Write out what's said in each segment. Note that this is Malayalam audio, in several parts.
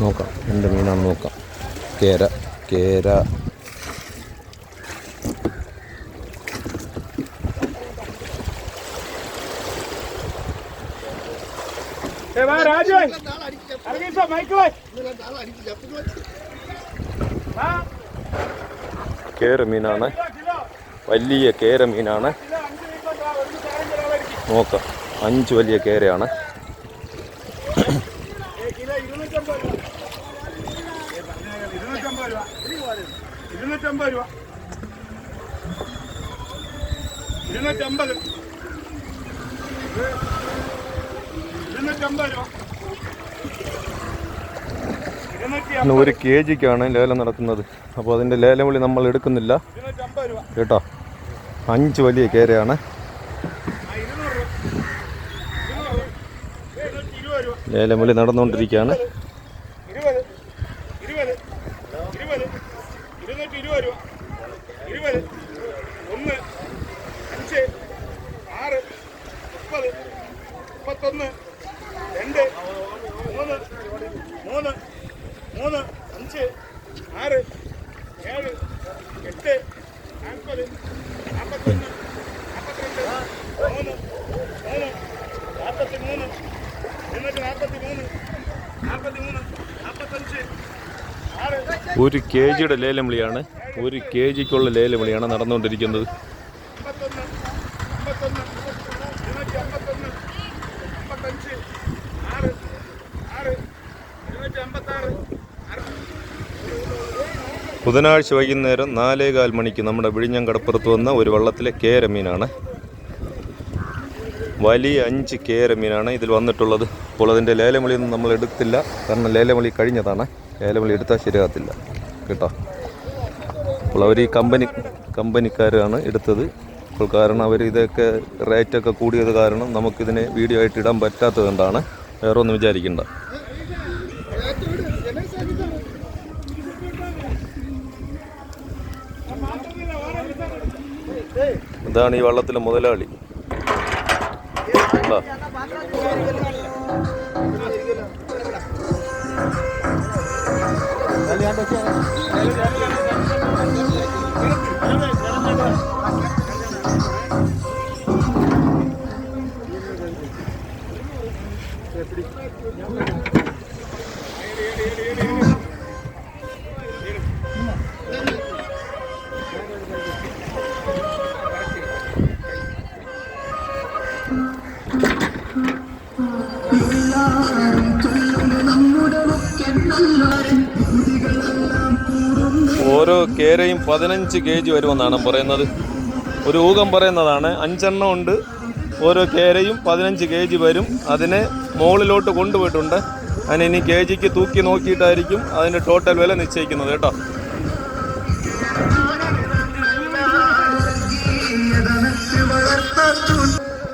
നോക്കാം. എന്ത് മീനാണെന്ന് നോക്കാം. കേര കേര. ഏ വാ രാജു ഇറങ്ങിട്ടോ മൈക്ക് വാ. വാ കേര മീനാണ് കിലോ കിലോ വലിയ കേര മീനാണ് നോക്കാം. അഞ്ച് വലിയ കേരയാണ് ഏ കിലോ ഇരുന്നൂറ്റമ്പത് രൂപ ഏ പറഞ്ഞേക്കാം ഇരുന്നൂറ്റമ്പത് രൂപ ഇരുന്നൂറ്റമ്പത് രൂപ. ഇരുന്നൂറ്റമ്പത്. ഇരുന്നൂറ്റമ്പത് രൂപ. ഒരു കെ ജിക്കാണ് ലേലം നടക്കുന്നത് അപ്പോൾ അതിന്റെ ലേലം വിളി നമ്മൾ എടുക്കുന്നില്ല. കേട്ടോ? അഞ്ച് വലിയ കേരയാണ്. ലേലം വിളി നടന്നുകൊണ്ടിരിക്കുകയാണ്. ഇരുന്നൂറ്റി ഇരുപത് രൂപ. ഇരുപത് ഒന്ന് അഞ്ച് ആറ് മുപ്പത് മുപ്പത്തൊന്ന് രണ്ട് മൂന്ന് മൂന്ന് മൂന്ന് അഞ്ച് ആറ് ഏഴ് എട്ട് നാൽപ്പത് നാൽപ്പത്തൊന്ന് നാൽപ്പത്തിരണ്ട് മൂന്ന് മൂന്ന് നാൽപ്പത്തി മൂന്ന് ഇരുന്നൂറ്റി നാൽപ്പത്തി മൂന്ന് നാൽപ്പത്തി മൂന്ന് നാൽപ്പത്തഞ്ച് ഒരു കെ ജിയുടെ ലേലം വിളിയാണ് ഒരു കെ ജിക്കുള്ള ലേലം വിളിയാണ് നടന്നുകൊണ്ടിരിക്കുന്നത്. ബുധനാഴ്ച വൈകുന്നേരം നാലേകാൽ മണിക്ക് നമ്മുടെ വിഴിഞ്ഞം കടപ്പുറത്ത് വന്ന ഒരു വള്ളത്തിലെ കേര മീനാണ് വലിയ അഞ്ച് കേര മീനാണ് ഇതിൽ വന്നിട്ടുള്ളത്. അപ്പോൾ അതിന്റെ ലേലമളിയൊന്നും നമ്മൾ എടുത്തില്ല. കാരണം ലേലമളി കഴിഞ്ഞതാണ്. ലേലമളി എടുത്താൽ ശരിയാകത്തില്ല. കേട്ടോ? അപ്പോൾ അവർ ഈ കമ്പനി കമ്പനിക്കാരാണ് എടുത്തത്. അപ്പോൾ കാരണം അവർ ഇതൊക്കെ റേറ്റൊക്കെ കൂടിയത് കാരണം നമുക്കിതിനെ വീഡിയോ ആയിട്ട് ഇടാൻ പറ്റാത്തത് കൊണ്ടാണ് വേറെ ഒന്നും വിചാരിക്കേണ്ട. ഇതാണ് ഈ വള്ളത്തിലെ മുതലാളി. കണ്ടോ? ഓരോ കേരയും പതിനഞ്ച് കെ ജി വരുമെന്നാണ് പറയുന്നത്. ഒരു ഊഹം പറയുന്നതാണ് അഞ്ചെണ്ണം ഉണ്ട്. ഓരോ കേരയും പതിനഞ്ച് കെ ജി വരും. അതിനെ മുകളിലോട്ട് കൊണ്ടുപോയിട്ടുണ്ട്. അതിന് ഇനി കെ ജിക്ക് തൂക്കി നോക്കിയിട്ടായിരിക്കും അതിന്റെ ടോട്ടൽ വില നിശ്ചയിക്കുന്നത് കേട്ടോ.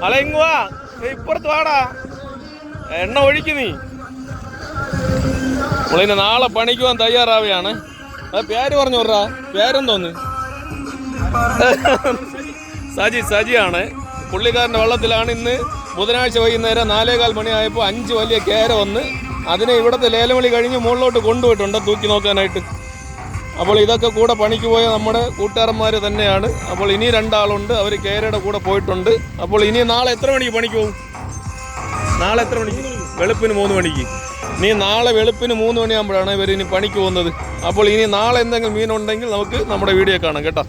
അളയങ്ങുവാ ഇപ്പുറത്ത് വാടാ. എണ്ണ ഒഴിക്ക് നീ. നമ്മളിനി നാളെ പണിക്കുവാൻ തയ്യാറാവുകയാണ്. അത് പേര് പറഞ്ഞു വിട്രാ പേരെന്തോന്ന് സജി സജിയാണ്. പുള്ളിക്കാരന്റെ വള്ളത്തിലാണ് ഇന്ന് ബുധനാഴ്ച വൈകുന്നേരം നാലേകാൽ മണിയായപ്പോൾ അഞ്ച് വലിയ കേര വന്ന് അതിനെ ഇവിടുത്തെ ലേലവിളി കഴിഞ്ഞ് മുകളിലോട്ട് കൊണ്ടുപോയിട്ടുണ്ട് തൂക്കി നോക്കാനായിട്ട്. അപ്പോൾ ഇതൊക്കെ കൂടെ പണിക്ക് പോയ നമ്മുടെ കൂട്ടുകാരന്മാർ തന്നെയാണ്. അപ്പോൾ ഇനി രണ്ടാളുണ്ട്. അവർ കേരയുടെ കൂടെ പോയിട്ടുണ്ട്. അപ്പോൾ ഇനി നാളെ എത്ര മണിക്ക് പണിക്ക് പോകും? നാളെ എത്ര മണിക്ക്? വെളുപ്പിന് മൂന്ന് മണിക്ക്. നീ നാളെ വെളുപ്പിന് മൂന്ന് മണിയാകുമ്പോഴാണ് ഇവർ ഇനി പണിക്ക് പോകുന്നത്. അപ്പോൾ ഇനി നാളെ എന്തെങ്കിലും മീനുണ്ടെങ്കിൽ നമുക്ക് നമ്മുടെ വീഡിയോ കാണാം കേട്ടോ.